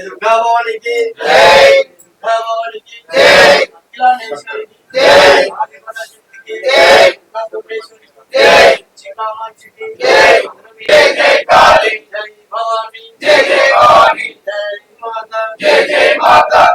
దుర్గా భవానికి జై. దుర్గా భవానికి జై. అఖిలాండేశ్వరికి జై. ఆదిపద శక్తికి జై. దుర్గా పరమేశ్వరికి జై. శ్రీకామాక్షికి జై. జై జై కాళీ. జై భవాని.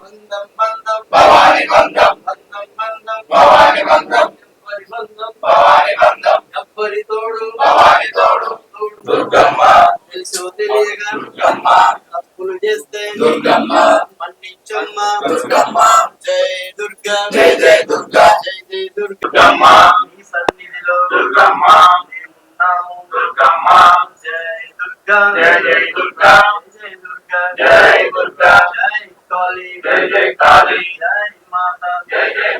బంధం భవాని బంధం భవాని జై కాళీ జై జై కాళీ. జై మాత జై జై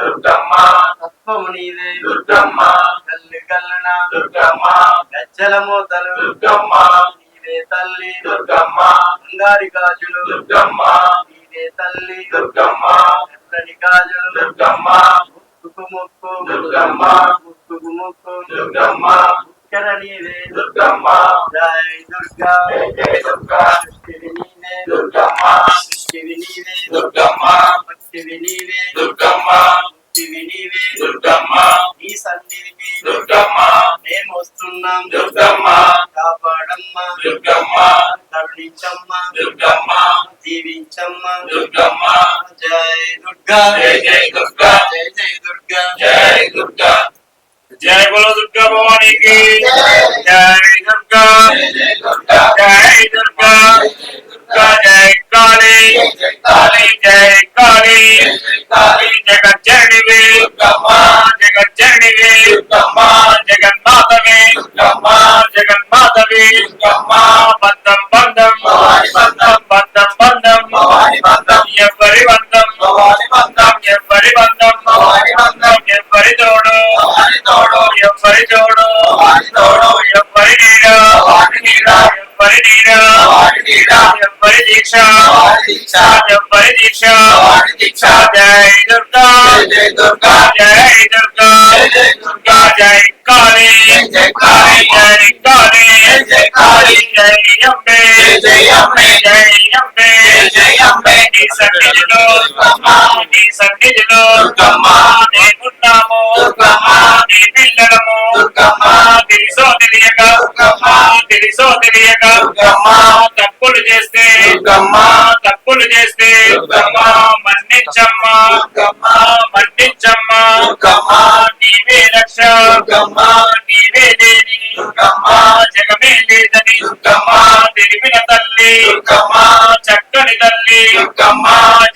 దుర్గమ్మ. తత్వము నీవే దుర్గమ్మ. కల్లు కల్లున దుర్గమ్మ. గజ్జల మూతలు దుర్గమ్మ. నీవే తల్లి దుర్గమ్మ. బంగారి గాజులు దుర్గమ్మ. నీవే తల్లి దుర్గమ్మ. ఎర్రని గాజులు దుర్గమ్మ. ముక్కుకు ముక్కు దుర్గమ్మ. ముక్కుకు ముక్కు దుర్గమ్మ. ముక్కెర నీవే దుర్గమ్మ. జై దుర్గా జై జై దుర్గా. సృష్టివి నీవే దుర్గమ్మ. సృష్టివి నీవే దుర్గమ్మ. భక్తివి నీవే దుర్గమ్మ. ముక్తివి నీవే దుర్గమ్మ. ఈ సన్నిధికి దుర్గమ్మ. మేము వస్తున్నాం దుర్గమ్మ. కాపాడమ్మ దుర్గమ్మ. కరుణించమ్మ దుర్గమ్మ. దీవించమ్మ దుర్గమ్మ. జై దుర్గా జై జై దుర్గా. జై జై దుర్గా జై దుర్గా. జై బలో దుర్గా భవానికి జై. జై దుర్గా జై జై దుర్గా. జై దుర్గా దుర్గా జై కాళీ జై కాళీ. జై కాళీ జై జై కాళీ. జగజ్జననివే దుర్గమ్మ. జగజ్జననివే దుర్గమ్మ. జగన్మాతవే. జగన్మాతవే. బంధం బంధం బంధం. బంధం బంధం. ఎవరి బంధం బంధం. ఎవరి బంధం బంధం. ఎవరి తోడు. ఎవరి తోడు. ఎవరి నీడ. ఎవరి నీడ. ఎవరి దీక్ష జై దుర్గా జై జై దుర్గా. జై దుర్గా జై జై దుర్గా. జై కాళీ జై జై కాళీ. జై కాళీ జై జై కాళీ. జై అంబే జై జై అంబే. జై అంబే జై జై అంబే. నీ సన్నిధిలో దుర్గమ్మ. నీ సన్నిధిలో దుర్గమ్మ. నీ దుర్గమ్మ. తెలుసో తెలియక. తెలుసో తెలియక. తప్పులు చేస్తే. తప్పులు చేస్తే. మన్నించమ్మా. మన్నించమ్మా. నీవే రక్ష. నీవే దేని. జగమే లేదని. తెలిపిన తల్లి. చక్కని తల్లి.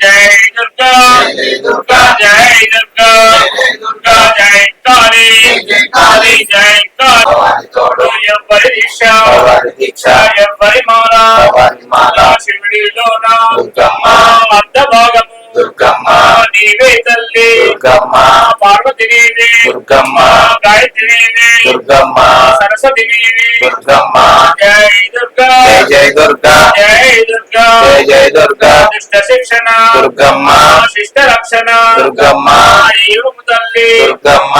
జై దుర్గా జై దుర్గా. జై దుర్గా జై జై దుర్గా. జై కాళీ జై జై కాళీ. జై కాళీ దీక్ష దీక్ష. మాల మాల. శివుడిలోన దుర్గమ్మ. అర్ధ భాగము దుర్గమ్మ. నీవే తల్లి దుర్గమ్మ. పార్వతి నీవే దుర్గమ్మ. గాయత్రి నీవే దుర్గమ్మ. సరస్వతి నీవే దుర్గమ్మ. జై దుర్గా జై జై దుర్గా. జై దుర్గా జై జై దుర్గా. దుష్ట శిక్షణ దుర్గమ్మ. శిష్ట రక్షణ దుర్గమ్మ. ఏడుపు తల్లి దుర్గమ్మ.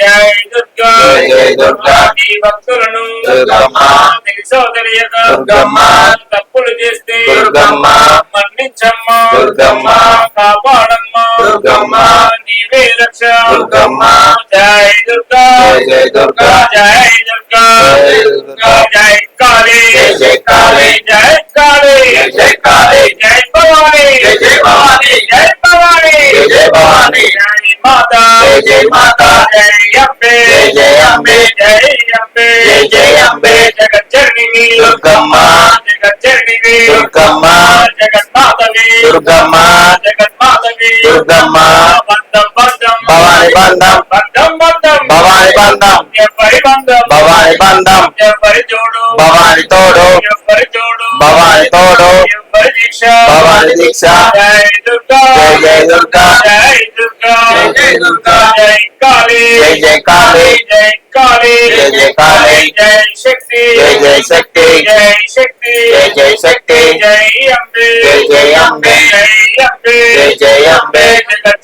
జై దుర్గా జై దుర్గా. నీ భక్తులను దుర్గమ్మ. తెలుసో తెలియక దుర్గమ్మ. తప్పులు చేస్తే దుర్గమ్మ. మన్నించమ్మా దుర్గమ్మ. కాపాడమ్మా దుర్గమ్మ. నీవే రక్ష దుర్గమ్మ. జై जय जय जय काली जय काली जय काली जय काली जय भवानी जय भवानी जय भवानी जय भवानी जय माता जय माता जय अम्बे जय अम्बे जय अम्बे जय अम्बे जगत जननी दुर्गम्मा जगत जननी दुर्गम्मा जगत माता दुर्गम्मा जगत माता दुर्गम्मा वंदन భవాని బంధం. భవాని బంధం. భవాని బంధం. భవాని తోడు. భవాని తోడు. భవాని దీక్ష. జై దుర్గా. జై జై దుర్గా. జై దుర్గా జై జై దుర్గా కాళీ. జై జై కాళీ. జై శక్తి జై జై శక్తి. జై శక్తి జై శక్తి. జై అంబే జై జయ అంబే. జై అంబే జై అంబే.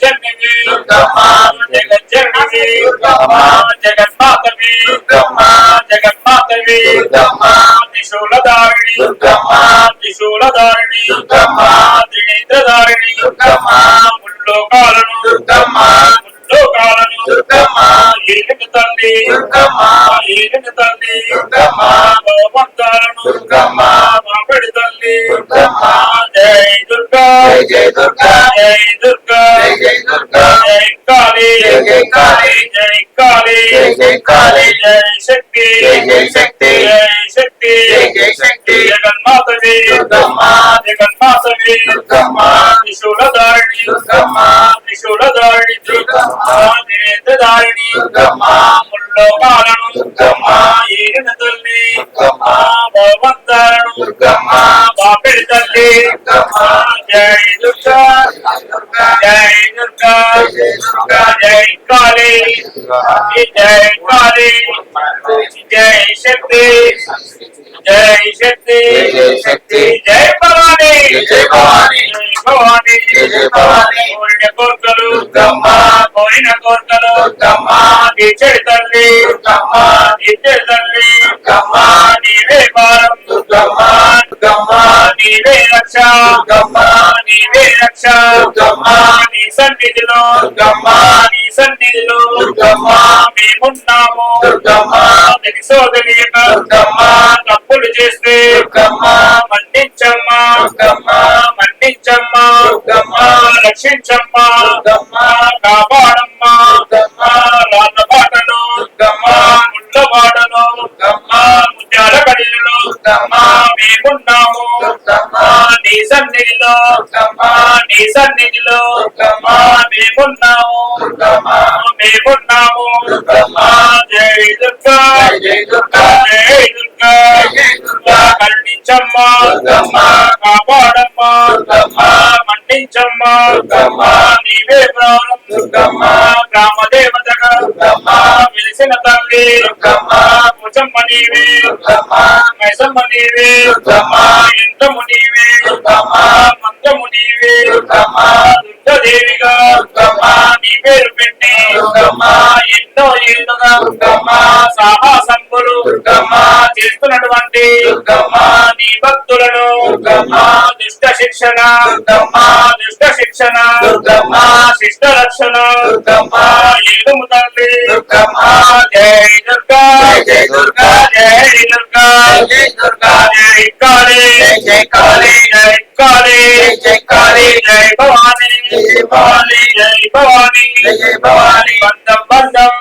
దుర్గమ్మ త్రిశూలధారిణి. దుర్గమ్మ త్రిశూలధారిణి. దుర్గమ్మ త్రినేత్రధారిణి. దుర్గమ్మ ముల్లోకాలను. దుర్గమ్మ ముల్లోకాలను. దుర్గమ్మ ఏలిన తల్లి దుర్గమ్మ ఏలిన తల్లి దుర్గమ్మ భగవంతాలను దుర్గమ్మ జై కాళీ జై శక్తి జై జై శక్తి జై శక్తి జై జై శక్తి జగన్మాతవి దుర్గమ్మ జగన్మాతవి దుర్గమ్మ త్రిశూలధారిణి దుర్గమ్మ త్రిశూలధారిణి దుర్గమ్మ నేత్రధారిణి దుర్గమ్మ ముల్లోకాలను దుర్గమ్మ ఏలిన తల్లి దుర్గమ్మ భగవంతాలను దుర్గమ్మ బాపెడి తల్లి దుర్గమ్మ జై దుర్గా దుర్గా జై దుర్గా జై దుర్గా జై కాళీ భవాని జై భవాని జై జై భవాని కోరిన కోర్కలు దుర్గమ్మ కోరిన కోర్కలు దుర్గమ్మ ఇచ్చడి తల్లి ఇచ్చడి నీవే భారం నీవే రక్ష నీవే రక్ష దుర్గమ్మ నీ సన్నిధిలో దుర్గమ్మ నీ సన్నిధిలో దుర్గమ్మ మేమున్నాము దుర్గమ్మ తెలియక దుర్గమ్మ తప్పులు చేస్తే దుర్గమ్మ మన్నించమ్మా. దుర్గమ్మ మన్నించమ్మా. దుర్గమ్మ రక్షించమ్మా దుర్గమ్మ కాపాడమ్మా దుర్గమ్మ నీ సన్నిధిలో దుర్గమ్మ నీ సన్నిధిలో దుర్గమ్మ మేమున్నాము. మేమున్నాము జై దుర్గా. జై దుర్గా. జై దుర్గా. జై దుర్గా. కరుణించమ్మా. కాపాడమ్మా. దుర్గమ్మ నీవే ప్రాణం. గ్రామ దేవతగా వెలిసిన తల్లి భుజమ్మ నీవే మైసమ్మ నీవే యంత్రము నీవే మంత్రము నీవే దుర్గమ్మ చేస్తున్నటువంటి నీ భక్తులను దుష్ట శిక్షణ దుష్ట శిక్షణ శిష్ట రక్షణ ఏలుము తల్లి దుర్గమ్మ జై దుర్గా జై జై దుర్గా జై దుర్గా దుర్గా జై కాళీ జై జై కాళీ జై కాళీ జై జై కాళీ జై భవానీ జై జై భవానీ జై భవానీ జై జై భవానీ. బంధం బంధం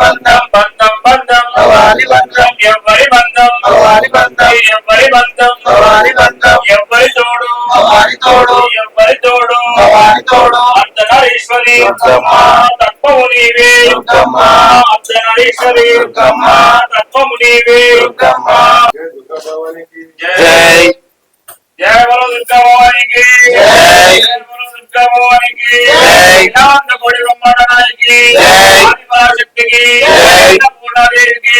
బంధం బంధం బంధం. భవాని బంధం. ఎవరి బంధం? భవాని బంధం. ఎవరి బంధం? భవాని బంధం. ఎవరి తోడు? భవాని తోడు. ఎవరి తోడు? భవాని తోడు. అర్ధనారీశ్వరి దుర్గమ్మ. తత్వము నీవే. దుర్గమ్మ. తత్వము నీవే. జై జయ బలో దుర్గా భవానికి. జై. జై. నాన్నగొడి బ్రహ్మాండానికి జై. శక్తికి. పూర్ణాదేవికి.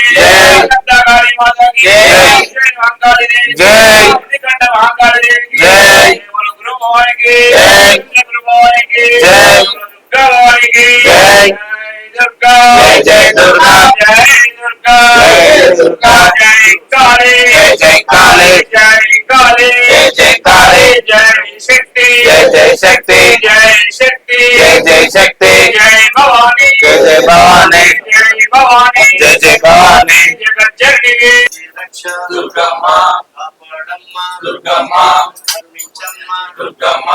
కంఠకాళి మాతకి జై. మహంకాళి దేవికి జై. కంఠ మహంకాళి దేవికి జై. బలో గురు భవానికి జై. గురు భవానికి జై. దుర్గా భవానికి జై. దుర్గా జై జై దుర్గా. జై దుర్గా జై దుర్గా. జై కాళీ జై జై కాళీ. జై కాళీ జై జై కాళీ. జై శక్తి జై శక్తి జై శక్తి జై జై శక్తి జై భవాని జై జై భవాని జై భవాని జై జై భవాని. జగజ్జనని రక్ష దుర్గమ్మ దుర్గమ్మ దుర్గమ్మ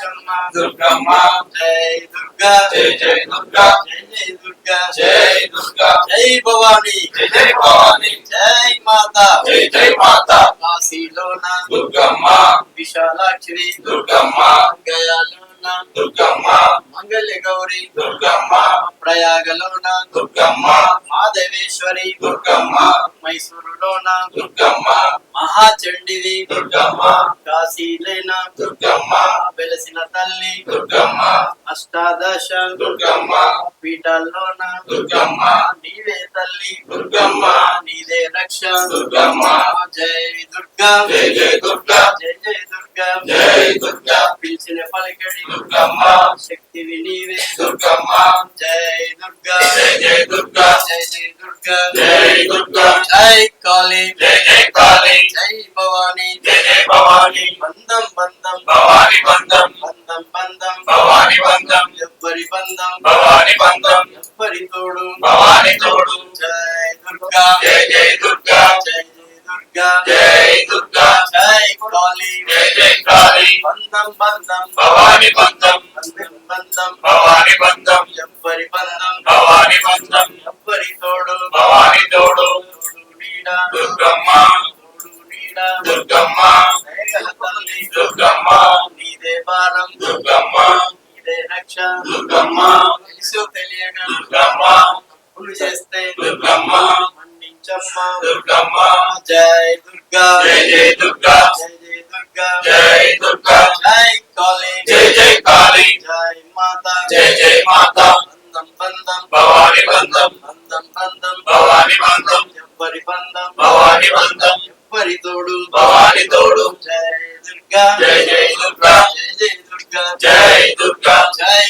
మన్నించమ్మ వించమ్మ దుర్గమ్మ జై దుర్గా జై జై దుర్గా జై జై దుర్గా జై దుర్గా జై భవాని జై జై భవాని జై మాత జై జై మాత కాశీలోన దుర్గమ్మ విశాలాక్షి గయాలోన దుర్గమ్మ. మంగళ గౌరి. దుర్గమ్మ. ప్రయాగలోన. దుర్గమ్మ. మాధవేశ్వరి దుర్గమ్మ. మైసూరులోన. దుర్గమ్మ. మహాచండివి. దుర్గమ్మ. కాశీలేన. దుర్గమ్మ. వెలసిన తల్లి. దుర్గమ్మ. అష్టాదశ దుర్గమ్మ. పీఠాల్లోన దుర్గమ్మ. నీవే తల్లి. దుర్గమ్మ. నీదే రక్ష. దుర్గమ్మ. జై దుర్గా. జై జై దుర్గా. జై జై దుర్గా. జై దుర్గా. పిలిచిన పలికడి. దుర్గమ్మ. శక్తివి నీవే. దుర్గమ్మ. జై దుర్గా. జై జై దుర్గా. జై జై దుర్గా. జై దుర్గా. జై కాళీ. జై జై కాళీ. జై భవానీ. జై జై భవాని. బంధం బంధం. భవాని బంధం. భవాని బంధం ఎవ్వరి బంధం భవాని బంధం ఎవ్వరి తోడు. భవాని తోడు. జై దుర్గా. జై జై దుర్గా. జై దుర్గా. జై దుర్గా. జై కాళీ. జై జై కాళీ. బంధం బంధం. భవాని బంధం బంధం. బంధం భవాని బంధం. ఎవ్వరి బంధం భవాని బంధం ఎవ్వరి తోడు భవాని దుర్గమ్మ. దుర్గమ్మ దుర్గమ్మ. నీదే భారం. దుర్గమ్మ. తెలుసు తెలియగా దుర్గమ్మ. తప్పులు చేస్తే దుర్గమ్మ. మన్నించమ్మ. దుర్గమ్మ. జై దుర్గా. జై జై దుర్గా. జై జై దుర్గా. జై దుర్గా. జై కాళీ. జై జై కాళీ. జై మాత. జై జై మాత. బంధం బంధం. భవాని బంధం. బంధం బంధం. భవాని బంధం. ఎవ్వరి బంధం. భవాని బంధం. ఎవ్వరి తోడు. భవాని తోడు. జై దుర్గా. జై జై దుర్గా. జై జై దుర్గా జై దుర్గా జై